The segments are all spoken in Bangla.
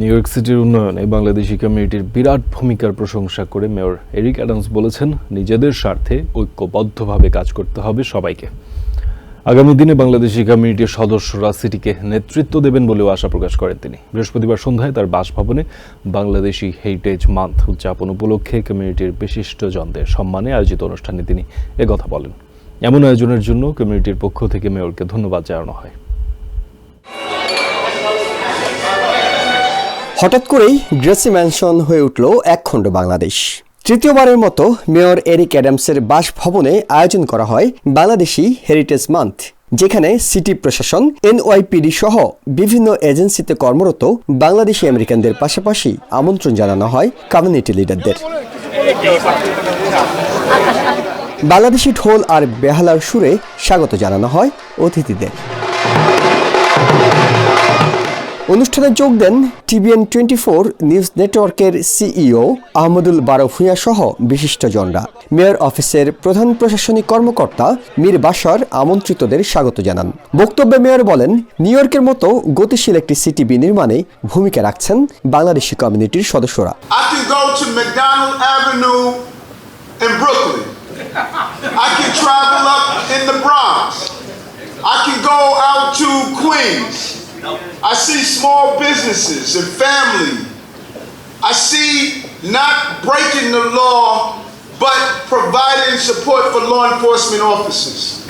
নিউ ইয়র্ক সিটির উন্নয়নে বাংলাদেশি কমিউনিটির বিরাট ভূমিকার প্রশংসা করে মেয়র এরিক অ্যাডামস বলেছেন, নিজেদের স্বার্থে ঐক্যবদ্ধভাবে কাজ করতে হবে সবাইকে। আগামী দিনে বাংলাদেশি কমিউনিটির সদস্যরা সিটিকে নেতৃত্ব দেবেন বলেও আশা প্রকাশ করেন তিনি। বৃহস্পতিবার সন্ধ্যায় তার বাসভবনে বাংলাদেশি হেরিটেজ মান্থ উদযাপন উপলক্ষে কমিউনিটির বিশিষ্টজনদের সম্মানে আয়োজিত অনুষ্ঠানে তিনি একথা বলেন। এমন আয়োজনের জন্য কমিউনিটির পক্ষ থেকে মেয়রকে ধন্যবাদ জানানো হয়। হঠাৎ করেই গ্রেসি ম্যানশন হয়ে উঠল একখণ্ড বাংলাদেশ। তৃতীয়বারের মতো মেয়র এরিক অ্যাডামসের বাসভবনে আয়োজন করা হয় বাংলাদেশি হেরিটেজ মান্থ, যেখানে সিটি প্রশাসন, এনওয়াইপিডি সহ বিভিন্ন এজেন্সিতে কর্মরত বাংলাদেশি আমেরিকানদের পাশাপাশি আমন্ত্রণ জানানো হয় কমিউনিটি লিডারদের। বাংলাদেশি ঢোল আর বেহালার সুরে স্বাগত জানানো হয় অতিথিদের। অনুষ্ঠানে যোগ দেন টিভিএন টোয়েন্টি ফোর নিউজ নেটওয়ার্কের সিইও আহমদুল বারো ভূঁইয়া সহ বিশিষ্টজনরা মেয়র অফিসের প্রধান প্রশাসনিক কর্মকর্তা মীর বাশার আমন্ত্রিতদের স্বাগত জানান বক্তব্যে মেয়র বলেন, নিউ ইয়র্কের মতো গতিশীল একটি সিটি বিনির্মাণে ভূমিকা রাখছেন বাংলাদেশি কমিউনিটির সদস্যরা. I can go out to Queens. I see small businesses and family. I see not breaking the law, but providing support for law enforcement officers.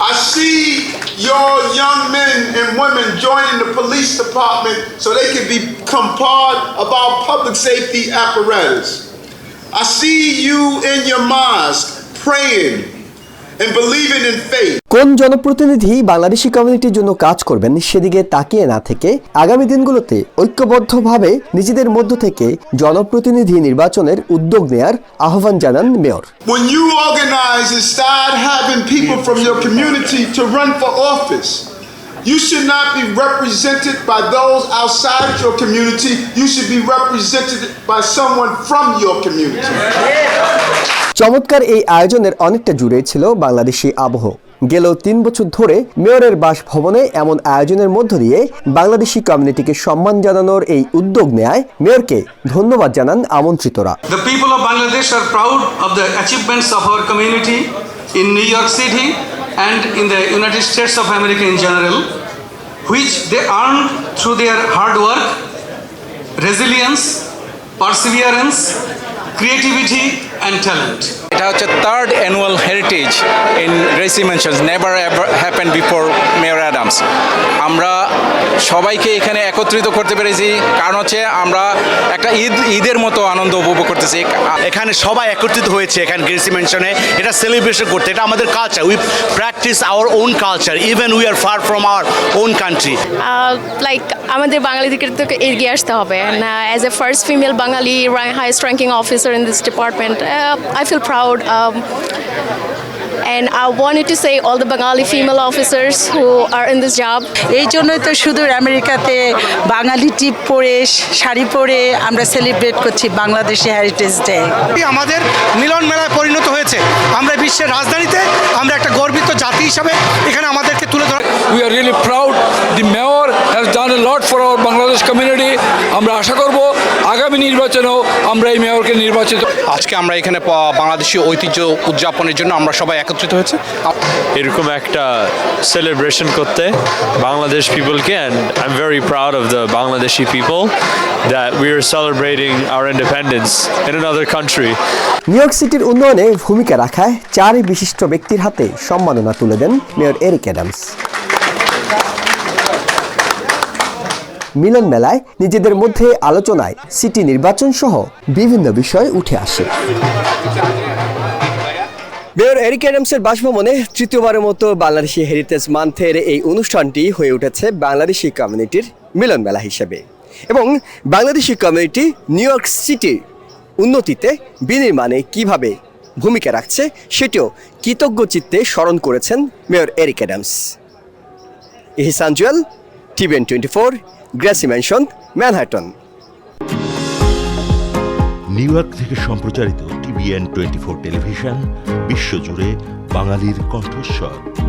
I see your young men and women joining the police department so they can become part of our public safety apparatus. I see you in your mosque praying কোন জনপ্রতিনিধি বাংলাদেশি কমিউনিটির জন্য কাজ করবেন সেদিকে তাকিয়ে না থেকে আগামী দিনগুলোতে ঐক্যবদ্ধভাবে নিজেদের মধ্য থেকে জনপ্রতিনিধি নির্বাচনের উদ্যোগ নেয়ার আহ্বান জানান mayor When you organize and start having people from your community to run for office, you should not be represented by those outside your community. You should be represented by someone from your community. চমৎকার এই আয়োজনের অনেকটা জুড়ে ছিল বাংলাদেশি আবহ। গেল তিন বছর ধরে মেয়রের বাসভবনে এমন আয়োজনের মধ্য দিয়ে বাংলাদেশি কমিউনিটিকে সম্মান জানানোর এই উদ্যোগ নেয় মেয়রকে ধন্যবাদ জানান আমন্ত্রিতরা। The people of Bangladesh are proud of the achievements of our community in New York city and in the United States of America general which they earn through their hard resilience perseverance creativity, and talent. এটা হচ্ছে third annual heritage in Gracie mansions never happen before mayor Adams আমরা সবাইকে এখানে একত্রিত করতে পেরেছি। কারণ হচ্ছে আমরা একটা ঈদ ঈদের মতো আনন্দ উপভোগ করতেছি। এখানে সবাই একত্রিত হয়েছে এখানে গ্রেসি মেনশনে এটা সেলিব্রেশন করতে। এটা আমাদের culture we practice our own culture even we are far from our own country like আমাদের বাঙালিদেরকে তো এগিয়ে আসতে হবে। As a first female Bengali highest ranking officer in this department I feel proud And I wanted to say all the Bengali female officers who are in this job, এই জন্যই তো সুদূর আমেরিকাতে বাঙালি টিপ পরে শাড়ি পরে আমরা সেলিব্রেট করছি বাংলাদেশি হেরিটেজ ডে আমাদের মিলন মেলায় পরিণত হয়েছে আমরা বিশ্বের রাজধানীতে আমরা একটা গর্বিত জাতি হিসাবে এখানে আমাদেরকে তুলে ধরা We are really proud. The mayor has done a lot for our Bangladesh community. আমরা আশা করব আগামী নির্বাচনেও আমরা এই মেয়রকে নির্বাচিত আজকে আমরা এখানে বাংলাদেশি ঐতিহ্য উদযাপনের জন্য আমরা সবাই একত্রিত হয়েছে। এরকম একটা সেলিব্রেশন করতে Bangladesh পিপলকে and I am very proud of the Bangladeshi people that we are celebrating our independence in another country New York সিটির উন্নয়নে ভূমিকা রাখায় চার বিশিষ্ট ব্যক্তির হাতে সম্মাননা তুলে দেন মেয়র এরিক অ্যাডামস। মিলন মেলায় নিজেদের মধ্যে আলোচনায় সিটি নির্বাচন সহ বিভিন্ন বিষয় উঠে আসে। মেয়র এরিক অ্যাডামসের বাসভবনে তৃতীয়বারের মতো বাংলাদেশি হেরিটেজ মান্থের এই অনুষ্ঠানটি হয়ে উঠেছে বাংলাদেশি কমিউনিটির মিলন মেলা হিসেবে। এবং বাংলাদেশি কমিউনিটি নিউ ইয়র্ক সিটির উন্নতিতে বিনির্মাণে কীভাবে ভূমিকা রাখছে সেটিও কৃতজ্ঞ চিত্তে স্মরণ করেছেন mayor Eric Adams. Ehsan Jewel, TVN twenty four Gracie Mansion Manhattan. New York থেকে সম্প্রচারিত টিভিএন টোয়েন্টি ফোর টেলিভিশন বিশ্বজুড়ে বাঙালির কণ্ঠস্বর।